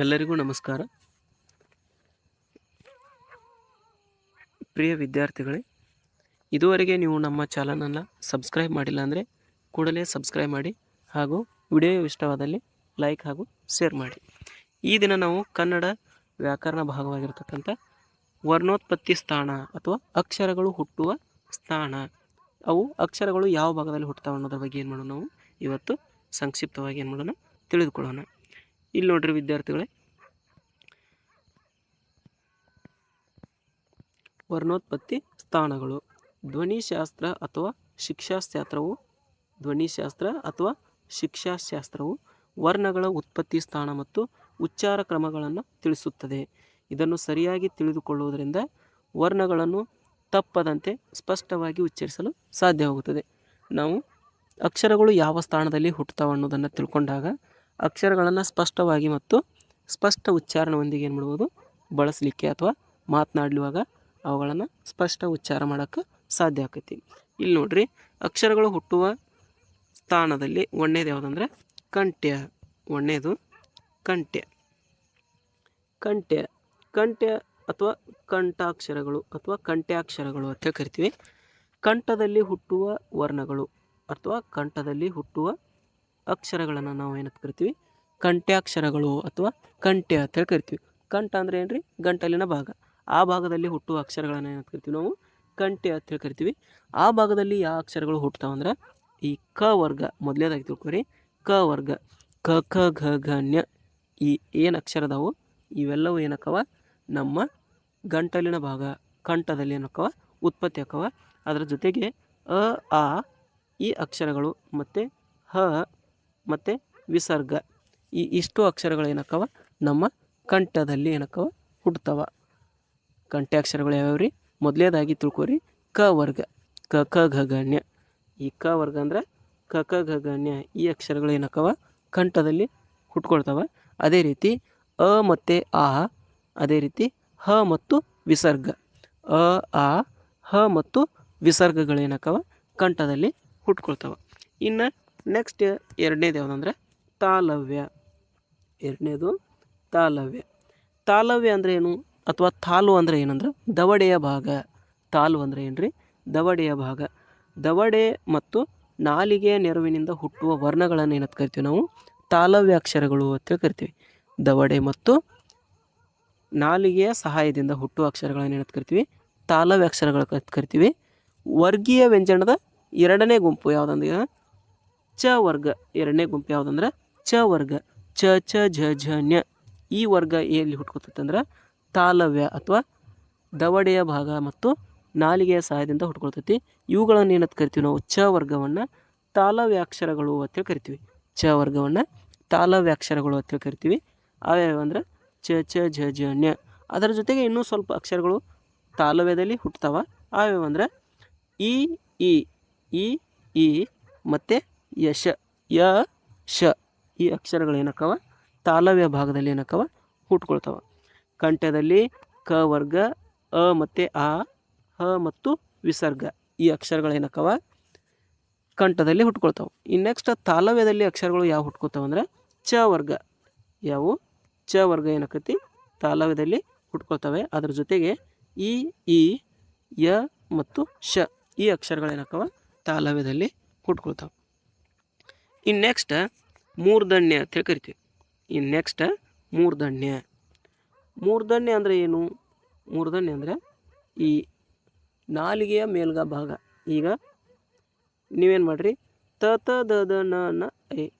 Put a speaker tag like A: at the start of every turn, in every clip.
A: ಎಲ್ಲರಿಗೂ ನಮಸ್ಕಾರ. ಪ್ರಿಯ ವಿದ್ಯಾರ್ಥಿಗಳೇ, ಇದುವರೆಗೆ ನೀವು ನಮ್ಮ ಚಾನಲನ್ನು ಸಬ್ಸ್ಕ್ರೈಬ್ ಮಾಡಿಲ್ಲ ಅಂದರೆ ಕೂಡಲೇ ಸಬ್ಸ್ಕ್ರೈಬ್ ಮಾಡಿ ಹಾಗೂ ವಿಡಿಯೋ ಇಷ್ಟವಾದಲ್ಲಿ ಲೈಕ್ ಹಾಗೂ ಶೇರ್ ಮಾಡಿ. ಈ ದಿನ ನಾವು ಕನ್ನಡ ವ್ಯಾಕರಣ ಭಾಗವಾಗಿರ್ತಕ್ಕಂಥ ವರ್ಣೋತ್ಪತ್ತಿ ಸ್ಥಾನ ಅಥವಾ ಅಕ್ಷರಗಳು ಹುಟ್ಟುವ ಸ್ಥಾನ, ಅವು ಅಕ್ಷರಗಳು ಯಾವ ಭಾಗದಲ್ಲಿ ಹುಟ್ಟುತ್ತವೆ ಅನ್ನೋದ್ರ ಬಗ್ಗೆ ಏನು ಮಾಡೋಣ ನಾವು? ಇವತ್ತು ಸಂಕ್ಷಿಪ್ತವಾಗಿ ಏನು ಮಾಡೋಣ? ತಿಳಿದುಕೊಳ್ಳೋಣ. ಇಲ್ಲಿ ನೋಡ್ರಿ ವಿದ್ಯಾರ್ಥಿಗಳೇ. ವರ್ಣೋತ್ಪತ್ತಿ ಸ್ಥಾನಗಳು. ಧ್ವನಿಶಾಸ್ತ್ರ ಅಥವಾ ಶಿಕ್ಷಾಶಾಸ್ತ್ರವು ಧ್ವನಿಶಾಸ್ತ್ರ ಅಥವಾ ಶಿಕ್ಷಾಶಾಸ್ತ್ರವು ವರ್ಣಗಳ ಉತ್ಪತ್ತಿ ಸ್ಥಾನ ಮತ್ತು ಉಚ್ಚಾರ ಕ್ರಮಗಳನ್ನು ತಿಳಿಸುತ್ತದೆ. ಇದನ್ನು ಸರಿಯಾಗಿ ತಿಳಿದುಕೊಳ್ಳುವುದರಿಂದ ವರ್ಣಗಳನ್ನು ತಪ್ಪದಂತೆ ಸ್ಪಷ್ಟವಾಗಿ ಉಚ್ಚರಿಸಲು ಸಾಧ್ಯವಾಗುತ್ತದೆ. ನಾವು ಅಕ್ಷರಗಳು ಯಾವ ಸ್ಥಾನದಲ್ಲಿ ಹುಟ್ಟುತ್ತವೆ ಅನ್ನೋದನ್ನು ತಿಳ್ಕೊಂಡಾಗ ಅಕ್ಷರಗಳನ್ನು ಸ್ಪಷ್ಟವಾಗಿ ಮತ್ತು ಸ್ಪಷ್ಟ ಉಚ್ಚಾರಣೆಯೊಂದಿಗೆ ಏನು ಮಾಡ್ಬೋದು? ಬಳಸಲಿಕ್ಕೆ ಅಥವಾ ಮಾತನಾಡುವಾಗ ಅವುಗಳನ್ನು ಸ್ಪಷ್ಟ ಉಚ್ಚಾರ ಮಾಡೋಕ್ಕೆ ಸಾಧ್ಯ ಆಕೈತಿ. ಇಲ್ಲಿ ನೋಡ್ರಿ, ಅಕ್ಷರಗಳು ಹುಟ್ಟುವ ಸ್ಥಾನದಲ್ಲಿ ಒಣ್ಣೇದು ಯಾವುದಂದ್ರೆ? ಕಂಠ್ಯ ಒಣ್ಣೇದು ಕಂಠ್ಯ ಕಂಠ್ಯ ಕಂಠ್ಯ ಅಥವಾ ಕಂಠಾಕ್ಷರಗಳು ಅಥವಾ ಕಂಠ್ಯಾಕ್ಷರಗಳು ಅಂತ ಕರಿತೀವಿ. ಕಂಠದಲ್ಲಿ ಹುಟ್ಟುವ ವರ್ಣಗಳು ಅಥವಾ ಕಂಠದಲ್ಲಿ ಹುಟ್ಟುವ ಅಕ್ಷರಗಳನ್ನು ನಾವು ಏನಂತ ಕರಿತೀವಿ? ಕಂಠ್ಯಾಕ್ಷರಗಳು ಅಥವಾ ಕಂಠ್ಯ ಅಂತ ಹೇಳಿ ಕರಿತೀವಿ. ಕಂಠ ಅಂದರೆ ಏನ್ರಿ? ಗಂಟಲಿನ ಭಾಗ. ಆ ಭಾಗದಲ್ಲಿ ಹುಟ್ಟುವ ಅಕ್ಷರಗಳನ್ನು ಏನಂತ ಕರಿತೀವಿ ನಾವು? ಕಂಠ್ಯ ಅಂತ ಹೇಳಿ ಕರಿತೀವಿ. ಆ ಭಾಗದಲ್ಲಿ ಯಾವ ಅಕ್ಷರಗಳು ಹುಟ್ಟುತ್ತಾವಂದ್ರೆ ಈ ಕ ವರ್ಗ. ಮೊದಲೇದಾಗಿ ತಿಳ್ಕೊರಿ. ಕ ವರ್ಗ. ಕ ಖ ಘ ಘ, ನ್ಯ ಈ ಏನು ಅಕ್ಷರ ಅದಾವು? ಇವೆಲ್ಲವೂ ಏನಕ್ಕವ? ನಮ್ಮ ಗಂಟಲಿನ ಭಾಗ. ಕಂಠದಲ್ಲಿ ಏನಕ್ಕವ? ಉತ್ಪತ್ತಿ ಆಕ್ಕವ ಅದರ ಜೊತೆಗೆ ಅ, ಆ, ಈ ಅಕ್ಷರಗಳು ಮತ್ತು ಹ ಮತ್ತು ವಿಸರ್ಗ. ಈ ಇಷ್ಟು ಅಕ್ಷರಗಳು ಏನಕ್ಕವ? ನಮ್ಮ ಕಂಠದಲ್ಲಿ ಏನಕ್ಕವ? ಹುಟ್ಟುತ್ತವ. ಅಕ್ಷರಗಳು ಯಾವ್ಯಾವ ರೀ ಮೊದಲೇದಾಗಿ ತಿಳ್ಕೊರಿ. ಕ ವರ್ಗ. ಕ ಕ ನ್ಯ ಈ ಕ ವರ್ಗ ಅಂದ್ರೆ ಕ ಕ ನ್ಯ ಈ ಅಕ್ಷರಗಳು ಏನಕ್ಕವ? ಕಂಠದಲ್ಲಿ ಹುಟ್ಕೊಳ್ತವ. ಅದೇ ರೀತಿ ಅ ಮತ್ತು ಆ, ಅದೇ ರೀತಿ ಹ ಮತ್ತು ವಿಸರ್ಗ. ಅ, ಆ, ಹ ಮತ್ತು ವಿಸರ್ಗಗಳೇನಕ್ಕವ ಕಂಠದಲ್ಲಿ ಹುಟ್ಕೊಳ್ತವ. ಇನ್ನು ನೆಕ್ಸ್ಟ್ ಎರಡನೇದು ಯಾವುದಂದ್ರೆ ತಾಲವ್ಯ. ಎರಡನೇದು ತಾಲವ್ಯ. ತಾಲವ್ಯ ಅಂದರೆ ಏನು? ಅಥವಾ ತಾಲು ಅಂದರೆ ಏನಂದ್ರೆ ದವಡೆಯ ಭಾಗ. ತಾಲು ಅಂದರೆ ಏನ್ರಿ? ದವಡೆಯ ಭಾಗ. ದವಡೆ ಮತ್ತು ನಾಲಿಗೆಯ ನೆರವಿನಿಂದ ಹುಟ್ಟುವ ವರ್ಣಗಳನ್ನು ಏನಂತ ಕರಿತೀವಿ ನಾವು? ತಾಲವ್ಯ ಅಕ್ಷರಗಳು ಅಂತ ಕರಿತೀವಿ. ದವಡೆ ಮತ್ತು ನಾಲಿಗೆಯ ಸಹಾಯದಿಂದ ಹುಟ್ಟುವ ಅಕ್ಷರಗಳನ್ನು ಏನಂತ ಕರಿತೀವಿ? ತಾಲವ್ಯಾಕ್ಷರಗಳು ಅಂತ ಕರಿತೀವಿ. ವರ್ಗೀಯ ವ್ಯಂಜನದ ಎರಡನೇ ಗುಂಪು ಯಾವುದಂದ್ರೆ ಚ ವರ್ಗ ಎರಡನೇ ಗುಂಪು ಯಾವುದಂದ್ರೆ ಚ ವರ್ಗ, ಚ ಚ, ಝ ಝ, ನ್ಯ. ಈ ವರ್ಗ ಎಲ್ಲಿ ಹುಟ್ಕೊತೈತಂದ್ರೆ ತಾಲವ್ಯ ಅಥವಾ ದವಡೆಯ ಭಾಗ ಮತ್ತು ನಾಲಿಗೆಯ ಸಹಾಯದಿಂದ ಹುಟ್ಕೊಳ್ತೈತಿ. ಇವುಗಳನ್ನು ಏನಂತ ಕರಿತೀವಿ ನಾವು? ಚ ವರ್ಗವನ್ನು ತಾಲವ್ಯಾಕ್ಷರಗಳು ಅಂತೇಳಿ ಕರಿತೀವಿ. ಚ ವರ್ಗವನ್ನು ತಾಲವ್ಯಾಕ್ಷರಗಳು ಅಂತೇಳಿ ಕರಿತೀವಿ. ಅವ್ಯಾವ ಅಂದ್ರೆ ಚ ಚ, ಝ ಝ, ನ್ಯ. ಅದರ ಜೊತೆಗೆ ಇನ್ನೂ ಸ್ವಲ್ಪ ಅಕ್ಷರಗಳು ತಾಲವ್ಯದಲ್ಲಿ ಹುಟ್ಟುತ್ತವೆ ಅವ್ಯಾವ ಅಂದ್ರೆ ಇ ಇ ಈ ಮತ್ತು ಯಶ, ಯ, ಶ ಈ ಅಕ್ಷರಗಳು ಏನಕ್ಕವ? ತಾಲವ್ಯ ಭಾಗದಲ್ಲಿ ಏನಕ್ಕವ? ಹುಟ್ಕೊಳ್ತಾವ ಕಂಠದಲ್ಲಿ ಕ ವರ್ಗ, ಅ ಮತ್ತು ಆ, ಹ ಮತ್ತು ವಿಸರ್ಗ ಈ ಅಕ್ಷರಗಳು ಏನಕ್ಕವ? ಕಂಠದಲ್ಲಿ ಹುಟ್ಕೊಳ್ತಾವೆ. ಇನ್ನು ನೆಕ್ಸ್ಟ್ ತಾಲವ್ಯದಲ್ಲಿ ಅಕ್ಷರಗಳು ಯಾವ ಹುಟ್ಕೊತಾವೆ ಅಂದ್ರೆ ಚ ವರ್ಗ. ಯಾವು? ಚ ವರ್ಗ ಏನಕ್ಕತಿ? ತಾಲವ್ಯದಲ್ಲಿ ಹುಟ್ಕೊಳ್ತವೆ. ಅದ್ರ ಜೊತೆಗೆ ಈ ಇ ಯ ಮತ್ತು ಶ ಈ ಅಕ್ಷರಗಳೇನಕ್ಕವ ತಾಲವ್ಯದಲ್ಲಿ ಹುಟ್ಕೊಳ್ತಾವೆ. ಇನ್ನು ನೆಕ್ಸ್ಟ್ ಮೂರ್ಧನ್ಯ ಅಂತ ಹೇಳಿ ಕರಿತೀವಿ. ಇನ್ನು ನೆಕ್ಸ್ಟ್ ಮೂರ್ಧನ್ಯ. ಮೂರ್ಧನ್ಯ ಅಂದರೆ ಏನು? ಮೂರ್ಧನ್ಯ ಅಂದರೆ ಈ ನಾಲಿಗೆಯ ಮೇಲ್ಗ ಭಾಗ. ಈಗ ನೀವೇನು ಮಾಡಿರಿ? ತ ತ, ದ ದ, ನ ನ ಐ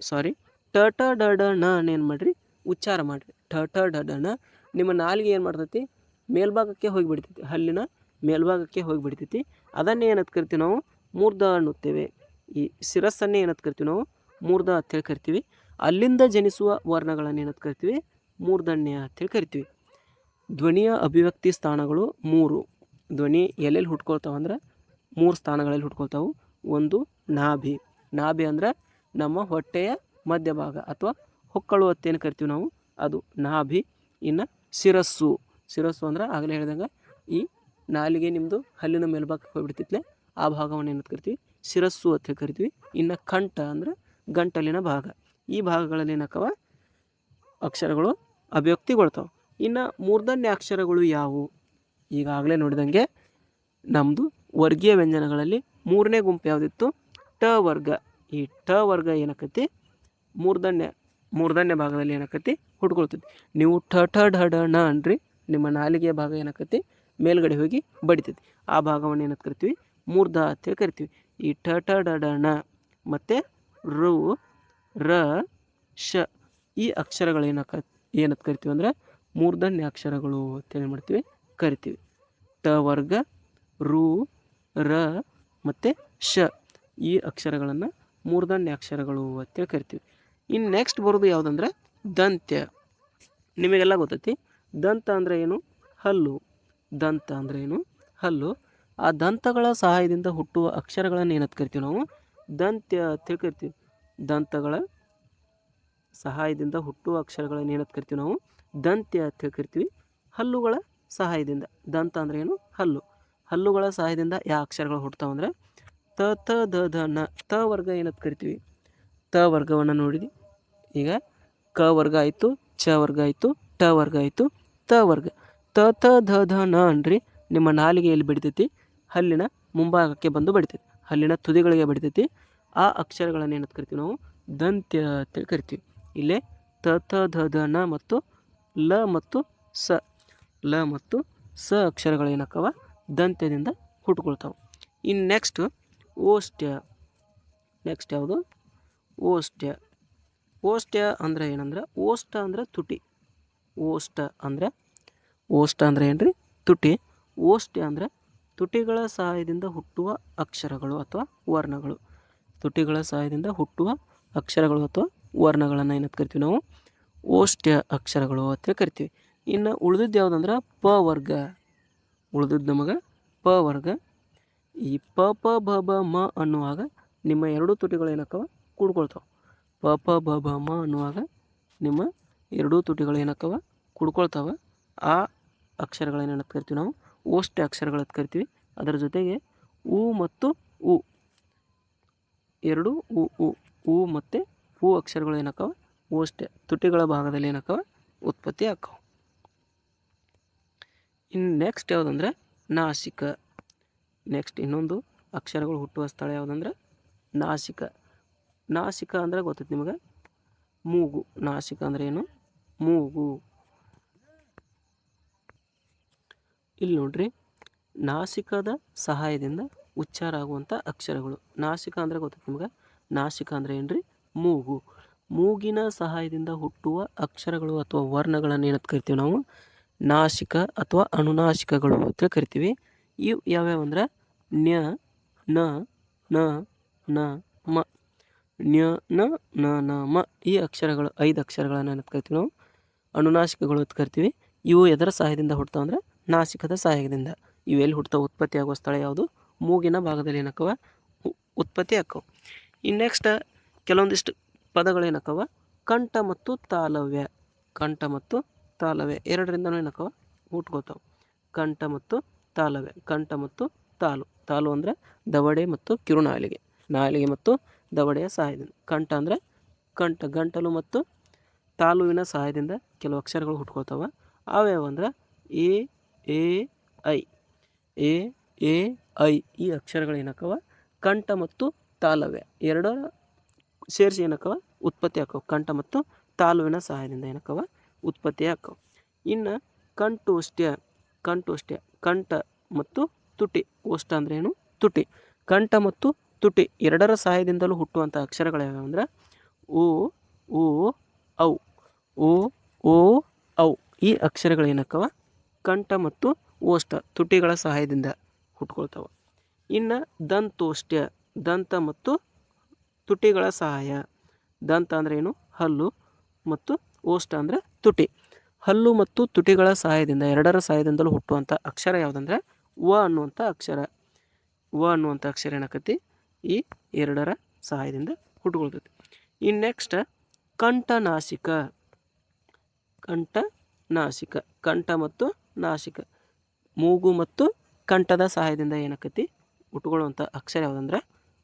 A: ಸಾರಿ ಟ ಟ, ಡ ಡ ನ ಏನು ಮಾಡಿರಿ? ಉಚ್ಚಾರ ಮಾಡಿರಿ. ಟ ಟ ಡ ಡ ನ ನಿಮ್ಮ ನಾಲಿಗೆ ಏನು ಮಾಡ್ತೈತಿ? ಮೇಲ್ಭಾಗಕ್ಕೆ ಹೋಗಿಬಿಡ್ತೈತಿ. ಹಲ್ಲಿನ ಮೇಲ್ಭಾಗಕ್ಕೆ ಹೋಗಿಬಿಡ್ತೈತಿ. ಅದನ್ನೇ ಏನಂತ ಕರಿತೀವಿ ನಾವು? ಮೂರ್ಧ ಅನ್ನುತ್ತೇವೆ. ಈ ಶಿರಸ್ಸನ್ನೇ ಏನಂತ ಕರಿತೀವಿ ನಾವು? ಮೂರ್ಧ ಅಂತೇಳಿ ಕರಿತೀವಿ. ಅಲ್ಲಿಂದ ಜನಿಸುವ ವರ್ಣಗಳನ್ನು ಏನಂತ ಕರಿತೀವಿ? ಮೂರ್ಧನ್ಯ ಅಂತೇಳಿ ಕರಿತೀವಿ. ಧ್ವನಿಯ ಅಭಿವ್ಯಕ್ತಿ ಸ್ಥಾನಗಳು ಮೂರು. ಧ್ವನಿ ಎಲ್ಲೆಲ್ಲಿ ಹುಟ್ಕೊಳ್ತಾವೆ ಅಂದ್ರೆ ಮೂರು ಸ್ಥಾನಗಳಲ್ಲಿ ಹುಟ್ಕೊಳ್ತಾವೆ. ಒಂದು, ನಾಭಿ. ನಾಭಿ ಅಂದ್ರೆ ನಮ್ಮ ಹೊಟ್ಟೆಯ ಮಧ್ಯಭಾಗ ಅಥವಾ ಹೊಕ್ಕಳು ಅತ್ತೇನು ಕರಿತೀವಿ ನಾವು? ಅದು ನಾಭಿ. ಇನ್ನು ಶಿರಸ್ಸು. ಶಿರಸ್ಸು ಅಂದ್ರೆ ಆಗಲೇ ಹೇಳಿದಂಗೆ ಈ ನಾಲಿಗೆ ನಿಮ್ಮದು ಹಲ್ಲಿನ ಮೇಲ್ಭಾಗಕ್ಕೆ ಹೋಗ್ಬಿಡ್ತಿತ್ಲೆ, ಆ ಭಾಗವನ್ನು ಏನಂತ ಕರಿತೀವಿ? ಶಿರಸ್ಸು ಅಂತ ಕರಿತೀವಿ ಇನ್ನು ಕಂಠ ಅಂದರೆ ಗಂಟಲಿನ ಭಾಗ. ಈ ಭಾಗಗಳಲ್ಲಿ ಏನಕ್ಕವ? ಅಕ್ಷರಗಳು ಅಭಿವ್ಯಕ್ತಿಗೊಳ್ತಾವೆ. ಇನ್ನು ಮೂರ್ಧನ್ಯ ಅಕ್ಷರಗಳು ಯಾವುವು ಈಗಾಗಲೇ ನೋಡಿದಂಗೆ ನಮ್ಮದು ವರ್ಗೀಯ ವ್ಯಂಜನಗಳಲ್ಲಿ ಮೂರನೇ ಗುಂಪು ಯಾವುದಿತ್ತು? ಟ ವರ್ಗ. ಈ ಟ ವರ್ಗ ಏನಕ್ಕತಿ ಮೂರ್ಧನ್ಯ ಮೂರ್ಧನ್ಯ ಭಾಗದಲ್ಲಿ ಏನಕ್ಕತಿ ಹುಟ್ಕೊಳ್ತೈತಿ. ನೀವು ಠ ಠ, ಢ ಢ, ಣ ಅನ್ರಿ. ನಿಮ್ಮ ನಾಲಿಗೆಯ ಭಾಗ ಏನಕ್ಕತಿ ಮೇಲ್ಗಡೆ ಹೋಗಿ ಬಡಿತೈತಿ. ಆ ಭಾಗವನ್ನು ಏನಂತ ಕರಿತೀವಿ? ಮೂರ್ಧ ಅಂತೇಳಿ ಕರಿತೀವಿ. ಈ ಠ ಠ ಡ ಡ ಮತ್ತು ಋ ರ, ಶ. ಈ ಅಕ್ಷರಗಳು ಏನಕ್ಕ ಏನಂತ ಕರಿತೀವಿ ಅಂದರೆ ಮೂರ್ಧನ್ಯ ಅಕ್ಷರಗಳು ಅಂತೇಳಿ ಮಾಡ್ತೀವಿ, ಕರಿತೀವಿ. ಟ ವರ್ಗ, ರು, ರ, ಮತ್ತು ಶ. ಈ ಅಕ್ಷರಗಳನ್ನು ಮೂರ್ಧನ್ಯ ಅಕ್ಷರಗಳು ಅಂತೇಳಿ ಕರಿತೀವಿ. ಇನ್ನು ನೆಕ್ಸ್ಟ್ ಬರೋದು ಯಾವುದಂದ್ರೆ ದಂತ್ಯ. ನಿಮಗೆಲ್ಲ ಗೊತ್ತೈತಿ? ದಂತ ಅಂದರೆ ಏನು? ಹಲ್ಲು. ದಂತ ಅಂದರೆ ಏನು? ಹಲ್ಲು. ಆ ದಂತಗಳ ಸಹಾಯದಿಂದ ಹುಟ್ಟುವ ಅಕ್ಷರಗಳನ್ನು ಏನಂತ ಕರಿತೀವಿ ನಾವು? ದಂತ್ಯ ಅಂತ ಕರಿತೀವಿ ದಂತಗಳ ಸಹಾಯದಿಂದ ಹುಟ್ಟುವ ಅಕ್ಷರಗಳನ್ನು ಏನಂತ ಕರಿತೀವಿ ನಾವು? ದಂತ್ಯ ಅಂತ ಕರಿತೀವಿ ಹಲ್ಲುಗಳ ಸಹಾಯದಿಂದ. ದಂತ ಅಂದರೆ ಏನು? ಹಲ್ಲು. ಹಲ್ಲುಗಳ ಸಹಾಯದಿಂದ ಯಾವ ಅಕ್ಷರಗಳು ಹುಟ್ಟುತ್ತಾವೆ ಅಂದರೆ? ತ ತ ದ ಧ, ನ, ತ ವರ್ಗ ಏನಂತ ಕರಿತೀವಿ? ತ ವರ್ಗವನ್ನು ನೋಡಿದ್ವಿ. ಈಗ ಕ ವರ್ಗ ಆಯಿತು, ಚ ವರ್ಗ ಆಯಿತು, ಟ ವರ್ಗ ಆಯಿತು, ತ ವರ್ಗ. ತ ತ, ಧ ಧ, ನ ಅನ್ರಿ. ನಿಮ್ಮ ನಾಲಿಗೆಯಲ್ಲಿ ಬಡಿತೈತಿ? ಹಲ್ಲಿನ ಮುಂಭಾಗಕ್ಕೆ ಬಂದು ಬಡಿತೈತಿ. ಹಲ್ಲಿನ ತುದಿಗಳಿಗೆ ಬಡಿತೈತಿ. ಆ ಅಕ್ಷರಗಳನ್ನು ಏನಂತ ಕರಿತೀವಿ ನಾವು? ದಂತ್ಯ ಅಂತೇಳಿ ಕರಿತೀವಿ. ಇಲ್ಲೇ ತ ತ, ಧ ಧ, ನ ಮತ್ತು ಲ ಮತ್ತು ಸ. ಲ ಮತ್ತು ಸ ಅಕ್ಷರಗಳು ಏನಕ್ಕವ? ದಂತ್ಯದಿಂದ ಹುಟ್ಕೊಳ್ತಾವೆ. ಇನ್ನು ನೆಕ್ಸ್ಟ್ ಓಷ್ಟ್ಯ. ನೆಕ್ಸ್ಟ್ ಯಾವುದು? ಓಷ್ಟ್ಯ. ಓಷ್ಟ್ಯ ಅಂದರೆ ಏನಂದ್ರೆ? ಓಷ್ಟ ಅಂದರೆ ತುಟಿ. ಓಷ್ಟ ಅಂದರೆ ಓಷ್ಟ ಅಂದರೆ ಏನ್ರಿ? ತುಟಿ. ಓಷ್ಟ್ಯ ಅಂದರೆ ತುಟಿಗಳ ಸಹಾಯದಿಂದ ಹುಟ್ಟುವ ಅಕ್ಷರಗಳು ಅಥವಾ ವರ್ಣಗಳು. ತುಟಿಗಳ ಸಹಾಯದಿಂದ ಹುಟ್ಟುವ ಅಕ್ಷರಗಳು ಅಥವಾ ವರ್ಣಗಳನ್ನು ಏನಂತ ಕರಿತೀವಿ ನಾವು? ಓಷ್ಟ್ಯ ಅಕ್ಷರಗಳು ಅಂತ ಕರಿತೀವಿ. ಇನ್ನು ಉಳಿದಿದ್ದು ಯಾವುದಂದ್ರೆ ಪ ವರ್ಗ. ಉಳಿದಿದ್ದು ನಮಗೆ ಪ ವರ್ಗ. ಈ ಪ ಪ ಬ ಬ ಮ ಅನ್ನುವಾಗ ನಿಮ್ಮ ಎರಡು ತುಟಿಗಳು ಏನಕ್ಕವ? ಕೂಡ್ಕೊಳ್ತಾವೆ. ಪ ಪ ಬ ಬ ಮ ಅನ್ನುವಾಗ ನಿಮ್ಮ ಎರಡೂ ತುಟಿಗಳು ಏನಕ್ಕವ? ಕುಡ್ಕೊಳ್ತಾವೆ. ಆ ಅಕ್ಷರಗಳನ್ನ ಏನಂತ ಕರಿತೀವಿ ನಾವು? ಓಷ್ಟ್ಯ ಅಕ್ಷರಗಳಂತ ಕರಿತೀವಿ. ಅದರ ಜೊತೆಗೆ ಉ ಮತ್ತು ಉ. ಎರಡು ಉ ಉ ಉ ಮತ್ತು ಉ ಅಕ್ಷರಗಳು ಏನಕ್ಕವ? ಓಷ್ಟೆ ತುಟಿಗಳ ಭಾಗದಲ್ಲಿ ಏನಕ್ಕವ? ಉತ್ಪತ್ತಿ ಆಕವು ಇನ್ನು ನೆಕ್ಸ್ಟ್ ಯಾವುದಂದ್ರೆ ನಾಸಿಕ. ನೆಕ್ಸ್ಟ್ ಇನ್ನೊಂದು ಅಕ್ಷರಗಳು ಹುಟ್ಟುವ ಸ್ಥಳ ಯಾವುದಂದ್ರೆ ನಾಸಿಕ. ನಾಸಿಕ ಅಂದರೆ ಗೊತ್ತೈತೆ ನಿಮಗೆ? ಮೂಗು. ನಾಸಿಕ ಅಂದರೆ ಏನು? ಮೂಗು. ಇಲ್ಲಿ ನೋಡ್ರಿ, ನಾಸಿಕದ ಸಹಾಯದಿಂದ ಉಚ್ಚಾರ ಆಗುವಂಥ ಅಕ್ಷರಗಳು. ನಾಸಿಕ ಅಂದರೆ ಗೊತ್ತೈತೆ ನಿಮ್ಗೆ? ನಾಸಿಕ ಅಂದರೆ ಏನ್ರಿ? ಮೂಗು. ಮೂಗಿನ ಸಹಾಯದಿಂದ ಹುಟ್ಟುವ ಅಕ್ಷರಗಳು ಅಥವಾ ವರ್ಣಗಳನ್ನು ಏನಂತ ಕರಿತೀವಿ ನಾವು? ನಾಸಿಕ ಅಥವಾ ಅನುನಾಸಿಕಗಳು ಅಂತ ಕರಿತೀವಿ. ಇವು ಯಾವ್ಯಾವ ಅಂದ್ರೆ? ನ್ಯ, ನ ನ ನ, ಮ. ನ್ಯ, ನ ನ ನ, ಮ. ಈ ಅಕ್ಷರಗಳು, ಐದು ಅಕ್ಷರಗಳನ್ನು ಏನಂತ ಕರಿತೀವಿ ನಾವು? ಅನುನಾಸಿಕಗಳು ಅಂತ ಕರಿತೀವಿ. ಇವು ಎದರ ಸಹಾಯದಿಂದ ಹುಟ್ಟುತ್ತವೆ ಅಂದ್ರೆ? ನಾಸಿಕದ ಸಹಾಯದಿಂದ. ಇವೆಲ್ಲಿ ಎಲ್ಲಿ ಉತ್ಪತ್ತಿಯಾಗುವ ಸ್ಥಳ ಯಾವುದು? ಮೂಗಿನ ಭಾಗದಲ್ಲಿ ಏನಕ್ಕವ? ಉತ್ಪತ್ತಿ ಆಕ್ಕವು. ಇನ್ನು ನೆಕ್ಸ್ಟ್, ಕೆಲವೊಂದಿಷ್ಟು ಪದಗಳೇನಕ್ಕವ ಕಂಠ ಮತ್ತು ತಾಲವ್ಯ. ಕಂಠ ಮತ್ತು ತಾಲವ್ಯ. ಎರಡರಿಂದನೂ ಏನಕ್ಕವ? ಹುಟ್ಕೋತಾವೆ ಕಂಠ ಮತ್ತು ತಾಲವ್ಯ. ಕಂಠ ಮತ್ತು ತಾಲು. ತಾಲು ಅಂದರೆ ದವಡೆ ಮತ್ತು ಕಿರುನಾಲಿಗೆ ನಾಲಿಗೆ ಮತ್ತು ದವಡೆಯ ಸಹಾಯದಿಂದ. ಕಂಠ ಅಂದರೆ ಕಂಠ. ಗಂಟಲು ಮತ್ತು ತಾಲುವಿನ ಸಹಾಯದಿಂದ ಕೆಲವು ಅಕ್ಷರಗಳು ಹುಟ್ಕೋತಾವೆ. ಅವ್ಯಾವಂದ್ರೆ ಎ ಎ, ಐ. ಎ ಎ, ಐ. ಈ ಅಕ್ಷರಗಳು ಏನಕ್ಕವ ಕಂಠ ಮತ್ತು ತಾಲವ್ಯ. ಎರಡರ ಸೇರಿಸಿ ಏನಕ್ಕವ? ಉತ್ಪತ್ತಿ ಹಾಕವು. ಕಂಠ ಮತ್ತು ತಾಲುವಿನ ಸಹಾಯದಿಂದ ಏನಕ್ಕವ? ಉತ್ಪತ್ತಿ ಹಾಕವು. ಇನ್ನು ಕಂಠೋಷ್ಟ್ಯ ಕಂಠೋಷ್ಟ್ಯ ಕಂಠ ಮತ್ತು ತುಟಿ. ಓಷ್ಟ ಅಂದ್ರೆ ಏನು? ತುಟಿ. ಕಂಠ ಮತ್ತು ತುಟಿ ಎರಡರ ಸಹಾಯದಿಂದಲೂ ಹುಟ್ಟುವಂಥ ಅಕ್ಷರಗಳು ಅಂದ್ರೆ? ಓ ಓ ಔ. ಓ ಓ, ಔ. ಈ ಅಕ್ಷರಗಳು ಏನಕ್ಕವ ಕಂಠ ಮತ್ತು ಓಷ್ಟ ತುಟಿಗಳ ಸಹಾಯದಿಂದ ಹುಟ್ಕೊಳ್ತಾವೆ. ಇನ್ನು ದಂತೋಷ್ಟ್ಯ ದಂತ ಮತ್ತು ತುಟಿಗಳ ಸಹಾಯ. ದಂತ ಅಂದರೆ ಏನು? ಹಲ್ಲು ಮತ್ತು ಓಷ್ಟ ಅಂದರೆ ತುಟಿ. ಹಲ್ಲು ಮತ್ತು ತುಟಿಗಳ ಸಹಾಯದಿಂದ, ಎರಡರ ಸಹಾಯದಿಂದಲೂ ಹುಟ್ಟುವಂಥ ಅಕ್ಷರ ಯಾವುದಂದ್ರೆ? ವ ಅನ್ನುವಂಥ ಅಕ್ಷರ. ವ ಅನ್ನುವಂಥ ಅಕ್ಷರ ಏನಾಕತಿ? ಈ ಎರಡರ ಸಹಾಯದಿಂದ ಹುಟ್ಕೊಳ್ತೈತಿ. ಇನ್ನು ನೆಕ್ಸ್ಟ್ ಕಂಠನಾಶಿಕ ಕಂಠ ನಾಸಿಕ ಕಂಠ ಮತ್ತು ನಾಸಿಕ. ಮೂಗು ಮತ್ತು ಕಂಠದ ಸಹಾಯದಿಂದ ಏನಾಕತಿ? ಹುಟ್ಟುಕೊಳ್ಳುವಂಥ ಅಕ್ಷರ ಯಾವುದಂದ್ರೆ?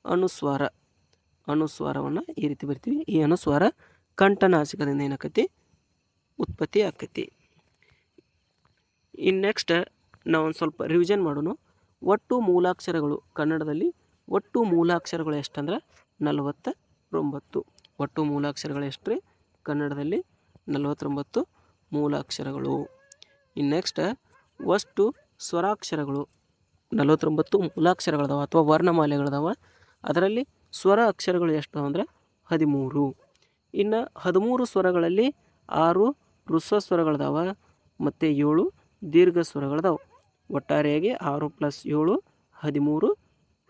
A: ಅನುಸ್ವಾರ. ಅನುಸ್ವಾರವನ್ನು ಈ ರೀತಿ ಬರ್ತೀವಿ. ಈ ಅನುಸ್ವಾರ ಕಂಠನಾಸಿಕದಿಂದ ಏನಾಕತಿ? ಉತ್ಪತ್ತಿ ಆಕತಿ. ಇನ್ನು ನೆಕ್ಸ್ಟ್ ನಾವು ಒಂದು ಸ್ವಲ್ಪ ರಿವಿಷನ್ ಮಾಡೋಣ. ಒಟ್ಟು ಮೂಲಾಕ್ಷರಗಳು ಕನ್ನಡದಲ್ಲಿ ಒಟ್ಟು ಮೂಲಾಕ್ಷರಗಳು ಎಷ್ಟಂದ್ರೆ? ನಲವತ್ತ ಒಂಬತ್ತು ಒಟ್ಟು ಮೂಲಾಕ್ಷರಗಳು ಎಷ್ಟು ರೀ ಕನ್ನಡದಲ್ಲಿ ನಲವತ್ತೊಂಬತ್ತು ಮೂಲಾಕ್ಷರಗಳು. ಇನ್ನು ನೆಕ್ಸ್ಟ್ ಒಷ್ಟು ಸ್ವರಾಕ್ಷರಗಳು. ನಲವತ್ತೊಂಬತ್ತು ಮೂಲಾಕ್ಷರಗಳದಾವ ಅಥವಾ ವರ್ಣಮಾಲೆಗಳದಾವ. ಅದರಲ್ಲಿ ಸ್ವರ ಅಕ್ಷರಗಳು ಎಷ್ಟು ಅಂದರೆ ಹದಿಮೂರು. ಇನ್ನು ಹದಿಮೂರು ಸ್ವರಗಳಲ್ಲಿ ಆರು ಋಸ್ವ ಸ್ವರಗಳದಾವ ಮತ್ತು ಏಳು ದೀರ್ಘ ಸ್ವರಗಳದಾವ. ಒಟ್ಟಾರೆಯಾಗಿ ಆರು ಪ್ಲಸ್ ಏಳು ಹದಿಮೂರು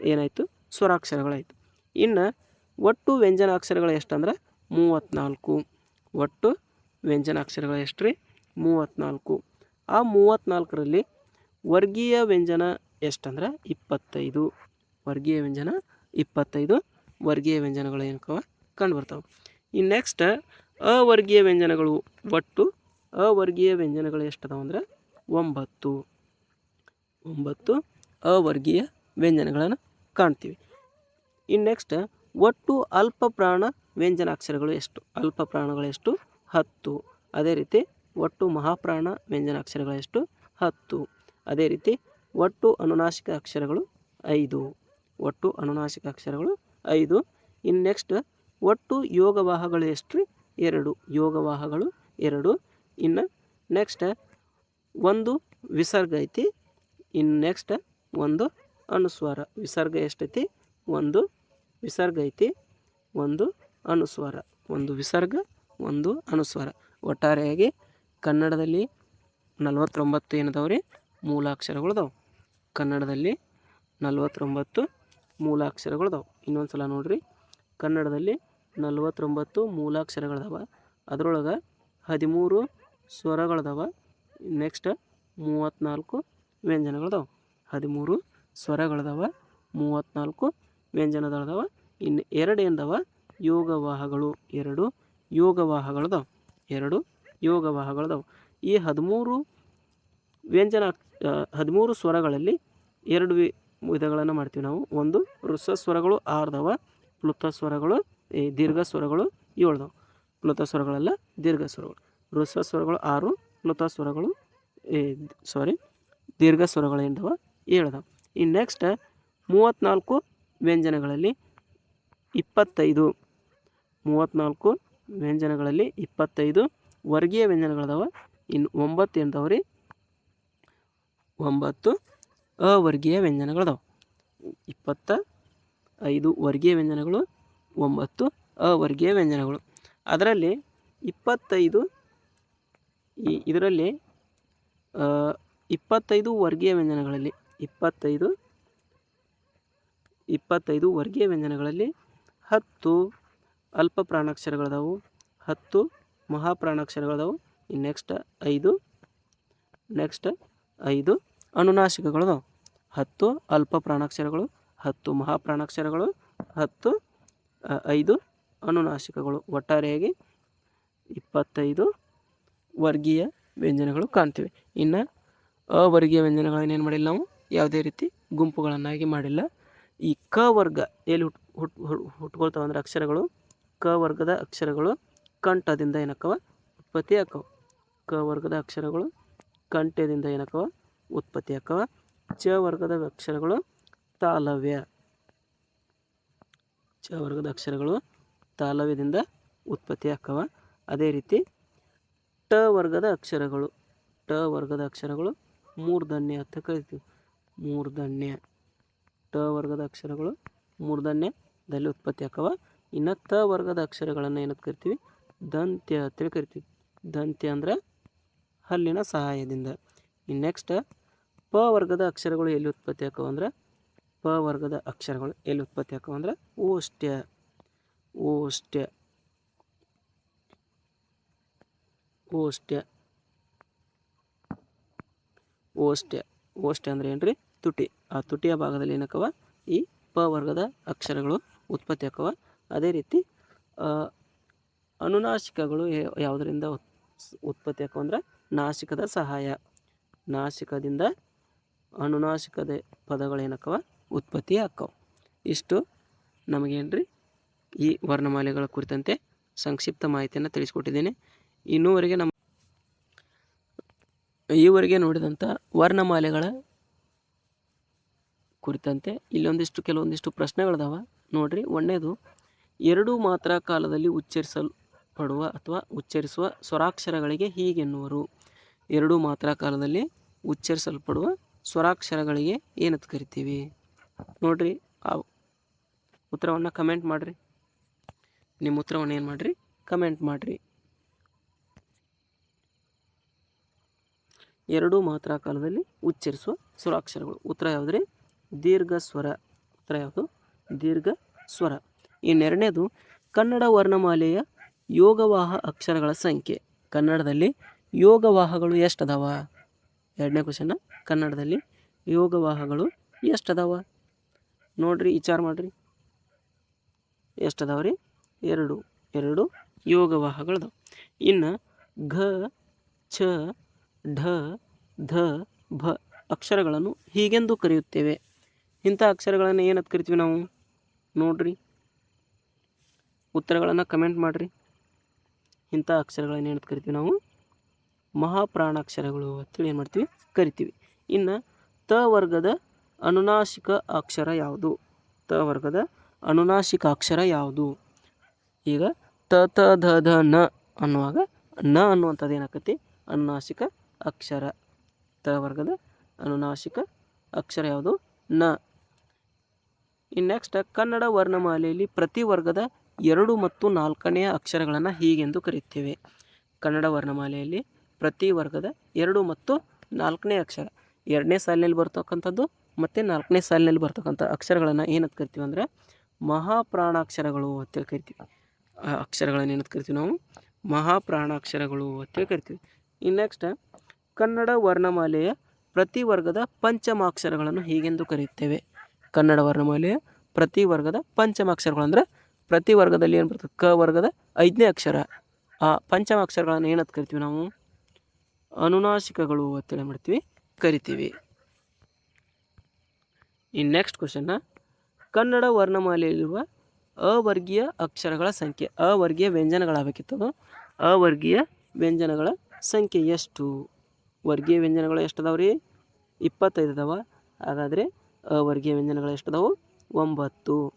A: ಏನಾಯಿತು? ಸ್ವರಾಕ್ಷರಗಳಾಯಿತು. ಇನ್ನು ಒಟ್ಟು ವ್ಯಂಜನಾಕ್ಷರಗಳು ಎಷ್ಟಂದ್ರೆ ಮೂವತ್ತ್ನಾಲ್ಕು ಒಟ್ಟು ವ್ಯಂಜನಾಕ್ಷರಗಳು ಎಷ್ಟು ರೀ ಮೂವತ್ತ್ನಾಲ್ಕು ಆ ಮೂವತ್ತ್ನಾಲ್ಕರಲ್ಲಿ ವರ್ಗೀಯ ವ್ಯಂಜನ ಎಷ್ಟಂದ್ರೆ ಇಪ್ಪತ್ತೈದು. ವರ್ಗೀಯ ವ್ಯಂಜನ ಇಪ್ಪತ್ತೈದು. ವರ್ಗೀಯ ವ್ಯಂಜನಗಳು ಏನಕ್ಕವ? ಕಂಡು ಬರ್ತಾವೆ. ಇನ್ನು ನೆಕ್ಸ್ಟ್ ಅವರ್ಗೀಯ ವ್ಯಂಜನಗಳು ಒಟ್ಟು ಅವರ್ಗೀಯ ವ್ಯಂಜನಗಳು ಎಷ್ಟದಾವ ಅಂದ್ರೆ ಒಂಬತ್ತು. ಒಂಬತ್ತು ಅವರ್ಗೀಯ ವ್ಯಂಜನಗಳನ್ನು ಕಾಣ್ತೀವಿ. ಇನ್ನು ನೆಕ್ಸ್ಟ್ ಒಟ್ಟು ಅಲ್ಪ ಪ್ರಾಣ ವ್ಯಂಜನಾಕ್ಷರಗಳು ಎಷ್ಟು? ಅಲ್ಪ ಪ್ರಾಣಗಳು ಎಷ್ಟು? ಹತ್ತು. ಅದೇ ರೀತಿ ಒಟ್ಟು ಮಹಾಪ್ರಾಣ ವ್ಯಂಜನ ಅಕ್ಷರಗಳು ಎಷ್ಟು? ಹತ್ತು. ಅದೇ ರೀತಿ ಒಟ್ಟು ಅನುನಾಸಿಕ ಅಕ್ಷರಗಳು ಐದು. ಒಟ್ಟು ಅನುನಾಸಿಕ ಅಕ್ಷರಗಳು ಐದು. ಇನ್ನು ನೆಕ್ಸ್ಟ್ ಒಟ್ಟು ಯೋಗವಾಹಗಳು ಎಷ್ಟು ಎರಡು. ಯೋಗವಾಹಗಳು ಎರಡು. ಇನ್ನು ನೆಕ್ಸ್ಟ್ ಒಂದು ವಿಸರ್ಗ ಐತಿ. ಇನ್ನು ನೆಕ್ಸ್ಟ್ ಒಂದು ಅನುಸ್ವಾರ. ವಿಸರ್ಗ ಎಷ್ಟೈತಿ? ಒಂದು ವಿಸರ್ಗ ಐತಿ. ಒಂದು ಅನುಸ್ವಾರ. ಒಂದು ವಿಸರ್ಗ, ಒಂದು ಅನುಸ್ವಾರ. ಒಟ್ಟಾರೆಯಾಗಿ ಕನ್ನಡದಲ್ಲಿ ನಲವತ್ತೊಂಬತ್ತು ಏನದಾವ ರೀ ಮೂಲಾಕ್ಷರಗಳದಾವು. ಕನ್ನಡದಲ್ಲಿ ನಲವತ್ತೊಂಬತ್ತು ಮೂಲಾಕ್ಷರಗಳದಾವು. ಇನ್ನೊಂದು ಸಲ ನೋಡಿರಿ. ಕನ್ನಡದಲ್ಲಿ ನಲವತ್ತೊಂಬತ್ತು ಮೂಲಾಕ್ಷರಗಳದಾವ. ಅದರೊಳಗೆ ಹದಿಮೂರು ಸ್ವರಗಳದಾವ. ನೆಕ್ಸ್ಟ್ ಮೂವತ್ತ್ನಾಲ್ಕು ವ್ಯಂಜನಗಳದಾವ. ಹದಿಮೂರು ಸ್ವರಗಳದಾವ ಮೂವತ್ತ್ನಾಲ್ಕು ವ್ಯಂಜನಗಳದಾವೆ ಇನ್ನು ಎರಡು ಏನದವ ಯೋಗವಾಹಗಳು. ಎರಡು ಯೋಗವಾಹಗಳದಾವ. ಎರಡು ಯೋಗವಾಹಗಳದಾವ ಈ ಹದಿಮೂರು ವ್ಯಂಜನ ಹದಿಮೂರು ಸ್ವರಗಳಲ್ಲಿ ಎರಡು ವಿಧಗಳನ್ನು ಮಾಡ್ತೀವಿ ನಾವು. ಒಂದು ಸ್ವರಗಳು ಆರ್ದವ ಪ್ಲುತ ಸ್ವರಗಳು, ಈ ದೀರ್ಘ ಸ್ವರಗಳು ಏಳ್ದವು ಪ್ಲುತ ಸ್ವರಗಳೆಲ್ಲ, ದೀರ್ಘ ಸ್ವರಗಳು. ಋಸ ಸ್ವರಗಳು, ಆರು, ಪ್ಲುತ ಸ್ವರಗಳು ಸಾರಿ ದೀರ್ಘ ಸ್ವರಗಳು ಏನದವ ಏಳ್ದವು ಇನ್ನು ನೆಕ್ಸ್ಟ್ ಮೂವತ್ತ್ನಾಲ್ಕು ವ್ಯಂಜನಗಳಲ್ಲಿ ಇಪ್ಪತ್ತೈದು ಮೂವತ್ತ್ನಾಲ್ಕು ವ್ಯಂಜನಗಳಲ್ಲಿ ಇಪ್ಪತ್ತೈದು ವರ್ಗೀಯ ವ್ಯಂಜನಗಳದಾವ. ಇನ್ನು ಒಂಬತ್ತು ಏನದವ ರೀ ಒಂಬತ್ತು ಅವರ್ಗೀಯ ವ್ಯಂಜನಗಳದಾವ. ಇಪ್ಪತ್ತ ಐದು ವರ್ಗೀಯ ವ್ಯಂಜನಗಳು, ಒಂಬತ್ತು ಅವರ್ಗೀಯ ವ್ಯಂಜನಗಳು. ಅದರಲ್ಲಿ ಇಪ್ಪತ್ತೈದು ಈ ಇದರಲ್ಲಿ ಇಪ್ಪತ್ತೈದು ವರ್ಗೀಯ ವ್ಯಂಜನಗಳಲ್ಲಿ, ಇಪ್ಪತ್ತೈದು ಇಪ್ಪತ್ತೈದು ವರ್ಗೀಯ ವ್ಯಂಜನಗಳಲ್ಲಿ ಹತ್ತು ಅಲ್ಪ ಪ್ರಾಣಾಕ್ಷರಗಳದಾವು ಹತ್ತು ಮಹಾಪ್ರಾಣಾಕ್ಷರಗಳದಾವು. ಇನ್ನು ನೆಕ್ಸ್ಟ್ ಐದು ನೆಕ್ಸ್ಟ್ ಐದು ಅನುನಾಸಿಕಗಳದಾವು. ಹತ್ತು ಅಲ್ಪ ಪ್ರಾಣಾಕ್ಷರಗಳು ಹತ್ತು ಮಹಾಪ್ರಾಣಾಕ್ಷರಗಳು, ಹತ್ತು ಐದು ಅನುನಾಶಿಕಗಳು ಒಟ್ಟಾರೆಯಾಗಿ ಇಪ್ಪತ್ತೈದು ವರ್ಗೀಯ ವ್ಯಂಜನಗಳು ಕಾಣ್ತೀವಿ. ಇನ್ನು ಅವರ್ಗೀಯ ವ್ಯಂಜನಗಳನ್ನು ಏನು ಮಾಡಿಲ್ಲ ನಾವು? ಯಾವುದೇ ರೀತಿ ಗುಂಪುಗಳನ್ನಾಗಿ ಮಾಡಿಲ್ಲ. ಈ ಕ ವರ್ಗ ಎಲ್ಲಿ ಹುಟ್ ಹುಟ್ ಹುಟ್ಕೊಳ್ತಾವೆ ಅಕ್ಷರಗಳು, ಕ ವರ್ಗದ ಅಕ್ಷರಗಳು ಕಂಠದಿಂದ ಏನಕ್ಕವ? ಉತ್ಪತ್ತಿ ಆಕ್ಕವ ಕ ವರ್ಗದ ಅಕ್ಷರಗಳು ಕಂಠದಿಂದ ಏನಕ್ಕವ? ಉತ್ಪತ್ತಿ ಆಕ್ಕವ ಚ ವರ್ಗದ ಅಕ್ಷರಗಳು ತಾಲವ್ಯ. ಚ ವರ್ಗದ ಅಕ್ಷರಗಳು ತಾಲವ್ಯದಿಂದ ಉತ್ಪತ್ತಿ ಆಕ್ಕವ ಅದೇ ರೀತಿ ಟ ವರ್ಗದ ಅಕ್ಷರಗಳು. ಟ ವರ್ಗದ ಅಕ್ಷರಗಳು ಮೂರ್ಧನ್ಯ ಅಂತ ಕರಿತೀವಿ. ಮೂರ್ಧನ್ಯ. ಟ ವರ್ಗದ ಅಕ್ಷರಗಳು ಮೂರ್ಧನ್ಯದಲ್ಲಿ ಉತ್ಪತ್ತಿ ಆಕ್ಕವ ಇನ್ನು ತ ವರ್ಗದ ಅಕ್ಷರಗಳನ್ನು ಏನಂತ ಕರಿತೀವಿ? ದಂತ್ಯ ಅಂತೇಳಿ ಕರಿತೀವಿ ದಂತ್ಯ ಅಂದ್ರೆ ಹಲ್ಲಿನ ಸಹಾಯದಿಂದ. ಇನ್ನು ನೆಕ್ಸ್ಟ್, ಪ ವರ್ಗದ ಅಕ್ಷರಗಳು ಎಲ್ಲಿ ಉತ್ಪತ್ತಿ ಆಕವು ಅಂದ್ರೆ, ಪ ವರ್ಗದ ಅಕ್ಷರಗಳು ಎಲ್ಲಿ ಉತ್ಪತ್ತಿ ಆಕವು ಅಂದ್ರೆ, ಓಷ್ಟ್ಯ. ಓಷ್ಟ್ಯ. ಓಷ್ಟ್ಯ. ಓಷ್ಟ್ಯ. ಓಷ್ಟ್ಯ ಏನು ರೀ ತುಟಿ. ಆ ತುಟಿಯ ಭಾಗದಲ್ಲಿ ಏನಕ್ಕವ? ಈ ಪ ವರ್ಗದ ಅಕ್ಷರಗಳು ಉತ್ಪತ್ತಿ ಆಕವ ಅದೇ ರೀತಿ ಅನುನಾಸಿಕಗಳು ಯಾವುದರಿಂದ ಉತ್ಪತ್ತಿ ಆಕವು ಅಂದ್ರೆ ನಾಸಿಕದ ಸಹಾಯ. ನಾಶಿಕದಿಂದ ಅನುನಾಶಿಕದ ಪದಗಳೇನಕ್ಕವ? ಉತ್ಪತ್ತಿ ಆಕ್ಕವ ಇಷ್ಟು ನಮಗೇನ್ರಿ? ಈ ವರ್ಣಮಾಲೆಗಳ ಕುರಿತಂತೆ ಸಂಕ್ಷಿಪ್ತ ಮಾಹಿತಿಯನ್ನು ತಿಳಿಸ್ಕೊಟ್ಟಿದ್ದೇನೆ. ಇನ್ನೂವರೆಗೆ ನಮ್ಮ ಈವರೆಗೆ ನೋಡಿದಂಥ ವರ್ಣಮಾಲೆಗಳ ಕುರಿತಂತೆ ಇಲ್ಲೊಂದಿಷ್ಟು, ಕೆಲವೊಂದಿಷ್ಟು ಪ್ರಶ್ನೆಗಳಿದಾವೆ. ನೋಡ್ರಿ ಒಂದನೇದು ಎರಡು ಮಾತ್ರ ಕಾಲದಲ್ಲಿ ಉಚ್ಚರಿಸಲ್ಪಡುವ ಅಥವಾ ಉಚ್ಚರಿಸುವ ಸ್ವರಾಕ್ಷರಗಳಿಗೆ ಹೀಗೆನ್ನುವರು. ಎರಡು ಮಾತ್ರ ಕಾಲದಲ್ಲಿ ಉಚ್ಚರಿಸಲ್ಪಡುವ ಸ್ವರಾಕ್ಷರಗಳಿಗೆ ಏನಂತ ಕರಿತೀವಿ? ನೋಡ್ರಿ, ಆ ಉತ್ತರವನ್ನು ಕಮೆಂಟ್ ಮಾಡಿರಿ. ನಿಮ್ಮ ಉತ್ತರವನ್ನು ಏನು ಮಾಡಿರಿ? ಕಮೆಂಟ್ ಮಾಡಿರಿ. ಎರಡು ಮಾತ್ರ ಕಾಲದಲ್ಲಿ ಉಚ್ಚರಿಸುವ ಸ್ವರಾಕ್ಷರಗಳು. ಉತ್ತರ ಯಾವುದ್ರಿ? ದೀರ್ಘ ಸ್ವರ ಉತ್ತರ ಯಾವುದು? ದೀರ್ಘ ಸ್ವರ ಇನ್ನೆರಡನೇದು ಕನ್ನಡ ವರ್ಣಮಾಲೆಯ ಯೋಗವಾಹ ಅಕ್ಷರಗಳ ಸಂಖ್ಯೆ. ಕನ್ನಡದಲ್ಲಿ ಯೋಗವಾಹಗಳು ಎಷ್ಟು ಅದಾವ ಎರಡನೇ ಕ್ವಶನ್ನ ಕನ್ನಡದಲ್ಲಿ ಯೋಗವಾಹಗಳು ಎಷ್ಟು ಅದಾವ ನೋಡ್ರಿ, ವಿಚಾರ ಮಾಡಿರಿ. ಎಷ್ಟು ಅದಾವ ರೀ ಎರಡು. ಎರಡು ಯೋಗವಾಹಗಳದಾವ. ಇನ್ನು ಘ, ಛ, ಢ, ಧ, ಭ ಅಕ್ಷರಗಳನ್ನು ಹೀಗೆಂದು ಕರೆಯುತ್ತೇವೆ. ಇಂಥ ಅಕ್ಷರಗಳನ್ನು ಏನಂತ ಕರಿತೀವಿ ನಾವು? ನೋಡ್ರಿ. ಉತ್ತರಗಳನ್ನು ಕಮೆಂಟ್ ಮಾಡಿರಿ. ಇಂಥ ಅಕ್ಷರಗಳನ್ನು ಏನಂತ ಕರಿತೀವಿ ನಾವು? ಮಹಾಪ್ರಾಣಾಕ್ಷರಗಳು ಅಂತೇಳಿ ಏನು ಮಾಡ್ತೀವಿ? ಕರಿತೀವಿ. ಇನ್ನು ತ ವರ್ಗದ ಅನುನಾಶಿಕ ಅಕ್ಷರ ಯಾವುದು? ತ ವರ್ಗದ ಅನುನಾಶಿಕ ಅಕ್ಷರ ಯಾವುದು? ಈಗ ತ ತ, ಧ ಧ, ನ ಅನ್ನುವಾಗ ನ ಅನ್ನುವಂಥದ್ದು ಏನಾಕತಿ? ಅನುನಾಶಿಕ ಅಕ್ಷರ. ತ ವರ್ಗದ ಅನುನಾಶಿಕ ಅಕ್ಷರ ಯಾವುದು? ನ. ಇನ್ನು ನೆಕ್ಸ್ಟ್ ಕನ್ನಡ ವರ್ಣಮಾಲೆಯಲ್ಲಿ ಪ್ರತಿ ವರ್ಗದ ಎರಡು ಮತ್ತು ನಾಲ್ಕನೆಯ ಅಕ್ಷರಗಳನ್ನು ಹೀಗೆಂದು ಕರೆಯುತ್ತೇವೆ. ಕನ್ನಡ ವರ್ಣಮಾಲೆಯಲ್ಲಿ ಪ್ರತಿ ವರ್ಗದ ಎರಡು ಮತ್ತು ನಾಲ್ಕನೇ ಅಕ್ಷರ. ಎರಡನೇ ಸಾಲಿನಲ್ಲಿ ಬರ್ತಕ್ಕಂಥದ್ದು ಮತ್ತು ನಾಲ್ಕನೇ ಸಾಲಿನಲ್ಲಿ ಬರ್ತಕ್ಕಂಥ ಅಕ್ಷರಗಳನ್ನು ಏನಂತ ಕರಿತೀವಿ ಅಂದರೆ ಮಹಾಪ್ರಾಣಾಕ್ಷರಗಳು ಅಂತೇಳಿ ಕರಿತೀವಿ. ಅಕ್ಷರಗಳನ್ನು ಏನಂತ ಕರಿತೀವಿ ನಾವು? ಮಹಾಪ್ರಾಣಾಕ್ಷರಗಳು ಅಂತೇಳಿ ಕರಿತೀವಿ. ಇನ್ನು ನೆಕ್ಸ್ಟ್ ಕನ್ನಡ ವರ್ಣಮಾಲೆಯ ಪ್ರತಿ ವರ್ಗದ ಪಂಚಮಾಕ್ಷರಗಳನ್ನು ಹೀಗೆಂದು ಕರೆಯುತ್ತೇವೆ. ಕನ್ನಡ ವರ್ಣಮಾಲೆಯ ಪ್ರತಿ ವರ್ಗದ ಪಂಚಮಾಕ್ಷರಗಳು ಅಂದರೆ ಪ್ರತಿ ವರ್ಗದಲ್ಲಿ ಏನು ಬರ್ತದೆ? ಕ ವರ್ಗದ ಐದನೇ ಅಕ್ಷರ. ಆ ಪಂಚಮ ಅಕ್ಷರಗಳನ್ನು ಏನಂತ ಕರಿತೀವಿ ನಾವು? ಅನುನಾಸಿಕಗಳು ಅಂತೇಳಿ ಮಾಡ್ತೀವಿ. ಕರಿತೀವಿ. ಇನ್ನು ನೆಕ್ಸ್ಟ್ ಕ್ವಶನ್ನ ಕನ್ನಡ ವರ್ಣಮಾಲೆಯಲ್ಲಿರುವ ಅವರ್ಗೀಯ ಅಕ್ಷರಗಳ ಸಂಖ್ಯೆ, ಅವರ್ಗೀಯ ವ್ಯಂಜನಗಳಾಗಬೇಕಿತ್ತು ಅದು? ಅವರ್ಗೀಯ ವ್ಯಂಜನಗಳ ಸಂಖ್ಯೆ ಎಷ್ಟು? ವರ್ಗೀಯ ವ್ಯಂಜನಗಳು ಎಷ್ಟು ರೀ ಇಪ್ಪತ್ತೈದು ಅದಾವ. ಹಾಗಾದರೆ ಅವರ್ಗೀಯ ವ್ಯಂಜನಗಳು ಎಷ್ಟು ಅದಾವು ಒಂಬತ್ತು.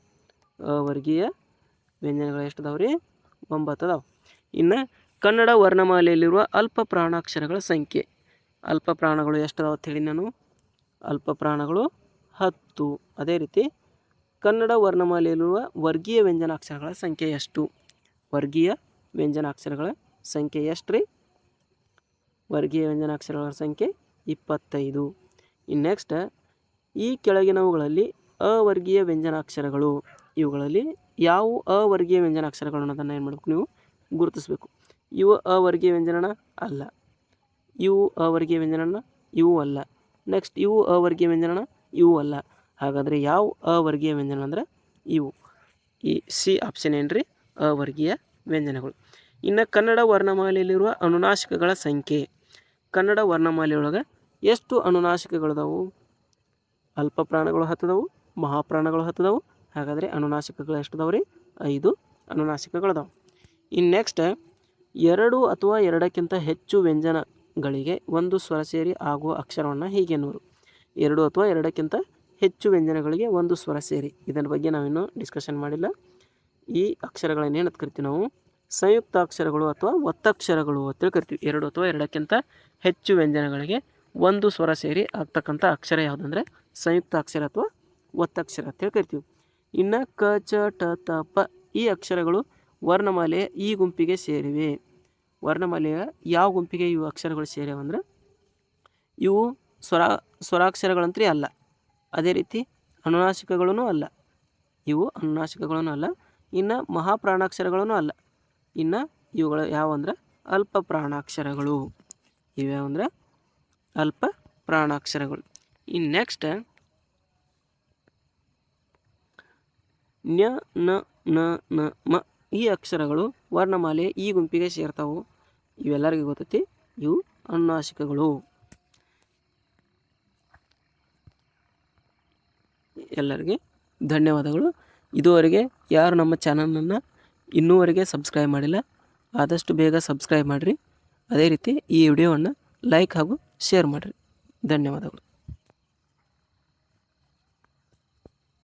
A: ಅವರ್ಗೀಯ ವ್ಯಂಜನಗಳು ಎಷ್ಟು ಅದಾವೆ ರೀ? ಒಂಬತ್ತು ಅದಾವೆ. ಇನ್ನು ಕನ್ನಡ ವರ್ಣಮಾಲೆಯಲ್ಲಿರುವ ಅಲ್ಪ ಪ್ರಾಣಾಕ್ಷರಗಳ ಸಂಖ್ಯೆ. ಅಲ್ಪ ಪ್ರಾಣಗಳು ಎಷ್ಟು ಅದಾವೆ ಹೇಳಿ ನಾನು. ಅಲ್ಪ ಪ್ರಾಣಗಳು ಹತ್ತು. ಅದೇ ರೀತಿ ಕನ್ನಡ ವರ್ಣಮಾಲೆಯಲ್ಲಿರುವ ವರ್ಗೀಯ ವ್ಯಂಜನಾಕ್ಷರಗಳ ಸಂಖ್ಯೆ ಎಷ್ಟು? ವರ್ಗೀಯ ವ್ಯಂಜನಾಕ್ಷರಗಳ ಸಂಖ್ಯೆ ಎಷ್ಟು ರೀ? ವರ್ಗೀಯ ವ್ಯಂಜನಾಕ್ಷರಗಳ ಸಂಖ್ಯೆ ಇಪ್ಪತ್ತೈದು. ಇನ್ನು ನೆಕ್ಸ್ಟ್ ಈ ಕೆಳಗಿನವುಗಳಲ್ಲಿ ಅವರ್ಗೀಯ ವ್ಯಂಜನಾಕ್ಷರಗಳು. ಇವುಗಳಲ್ಲಿ ಯಾವ ಅವರ್ಗೀಯ ವ್ಯಂಜನಾಕ್ಷರಗಳು ಅನ್ನೋದನ್ನು ಏನು ಮಾಡಬೇಕು ನೀವು ಗುರುತಿಸಬೇಕು. ಇವು ಅವರ್ಗೀಯ ವ್ಯಂಜನನ ಅಲ್ಲ. ಇವು ಅವರ್ಗೀಯ ವ್ಯಂಜನನ ಇವು ಅಲ್ಲ. ನೆಕ್ಸ್ಟ್ ಇವು ಅವರ್ಗೀಯ ವ್ಯಂಜನನ ಇವು ಅಲ್ಲ. ಹಾಗಾದರೆ ಯಾವ ಅವರ್ಗೀಯ ವ್ಯಂಜನ ಅಂದ್ರೆ ಇವು. ಈ ಸಿ ಆಪ್ಷನ್ ಏನು ರೀ ಅವರ್ಗೀಯ ವ್ಯಂಜನಗಳು. ಇನ್ನು ಕನ್ನಡ ವರ್ಣಮಾಲೆಯಲ್ಲಿರುವ ಅನುನಾಶಕಗಳ ಸಂಖ್ಯೆ. ಕನ್ನಡ ವರ್ಣಮಾಲೆಯೊಳಗೆ ಎಷ್ಟು ಅನುನಾಶಕಗಳಿದಾವು? ಅಲ್ಪ ಪ್ರಾಣಗಳು ಹತ್ತದವು, ಮಹಾಪ್ರಾಣಗಳು ಹತ್ತದವು ಹಾಗಾದರೆ ಅನುನಾಶಕಗಳು ಎಷ್ಟು ಅದಾವೆ ರೀ ಐದು ಅನುನಾಸಿಕಗಳದಾವೆ. ಇನ್ನು ನೆಕ್ಸ್ಟ್, ಎರಡು ಅಥವಾ ಎರಡಕ್ಕಿಂತ ಹೆಚ್ಚು ವ್ಯಂಜನಗಳಿಗೆ ಒಂದು ಸ್ವರ ಸೇರಿ ಆಗುವ ಅಕ್ಷರವನ್ನು ಹೀಗೆನ್ನುವರು ಎರಡು ಅಥವಾ ಎರಡಕ್ಕಿಂತ ಹೆಚ್ಚು ವ್ಯಂಜನಗಳಿಗೆ ಒಂದು ಸ್ವರ ಸೇರಿ. ಇದರ ಬಗ್ಗೆ ನಾವಿನ್ನೂ ಡಿಸ್ಕಷನ್ ಮಾಡಿಲ್ಲ. ಈ ಅಕ್ಷರಗಳನ್ನು ಏನಂತ ಕರಿತೀವಿ ನಾವು? ಸಂಯುಕ್ತಾಕ್ಷರಗಳು ಅಥವಾ ಒತ್ತಕ್ಷರಗಳು ಅಂತೇಳಿ ಕರಿತೀವಿ. ಎರಡು ಅಥವಾ ಎರಡಕ್ಕಿಂತ ಹೆಚ್ಚು ವ್ಯಂಜನಗಳಿಗೆ ಒಂದು ಸ್ವರ ಸೇರಿ ಆಗ್ತಕ್ಕಂಥ ಅಕ್ಷರ ಯಾವುದಂದರೆ ಸಂಯುಕ್ತಾಕ್ಷರ ಅಥವಾ ಒತ್ತಕ್ಷರ ಅಂತೇಳಿ ಕರಿತೀವಿ. ಇನ್ನು ಕ, ಚ, ಟ, ತ, ಪ ಈ ಅಕ್ಷರಗಳು ವರ್ಣಮಾಲೆಯ ಈ ಗುಂಪಿಗೆ ಸೇರಿವೆ. ವರ್ಣಮಾಲೆಯ ಯಾವ ಗುಂಪಿಗೆ ಇವು ಅಕ್ಷರಗಳು ಸೇರಿವೆ ಇವು ಸ್ವರ, ಸ್ವರಾಕ್ಷರಗಳಂತ್ರಿ ಅಲ್ಲ. ಅದೇ ರೀತಿ ಅನುನಾಸಿಕಗಳೂ ಅಲ್ಲ. ಇವು ಅನುನಾಶಿಕಗಳೂ ಅಲ್ಲ. ಇನ್ನು ಮಹಾಪ್ರಾಣಾಕ್ಷರಗಳೂ ಅಲ್ಲ. ಇನ್ನು ಇವುಗಳು ಯಾವಂದ್ರೆ ಅಲ್ಪ ಪ್ರಾಣಾಕ್ಷರಗಳು ಇವ್ಯಾವಂದ್ರೆ ಅಲ್ಪ ಪ್ರಾಣಾಕ್ಷರಗಳು ಇನ್ನು ನೆಕ್ಸ್ಟ್ ನ್ಯ, ನ ನ ನ, ಮ ಈ ಅಕ್ಷರಗಳು ವರ್ಣಮಾಲೆ ಈ ಗುಂಪಿಗೆ ಸೇರ್ತಾವು. ಇವೆಲ್ಲರಿಗೂ ಗೊತ್ತೈತಿ? ಇವು ಅನುನಾಸಿಕಗಳು. ಎಲ್ಲರಿಗೆ ಧನ್ಯವಾದಗಳು. ಇದುವರೆಗೆ ಯಾರು ನಮ್ಮ ಚಾನಲನ್ನು ಇನ್ನೂವರೆಗೆ ಸಬ್ಸ್ಕ್ರೈಬ್ ಮಾಡಿಲ್ಲ, ಆದಷ್ಟು ಬೇಗ ಸಬ್ಸ್ಕ್ರೈಬ್ ಮಾಡಿರಿ. ಅದೇ ರೀತಿ ಈ ವಿಡಿಯೋವನ್ನು ಲೈಕ್ ಹಾಗೂ ಶೇರ್ ಮಾಡಿರಿ. ಧನ್ಯವಾದಗಳು.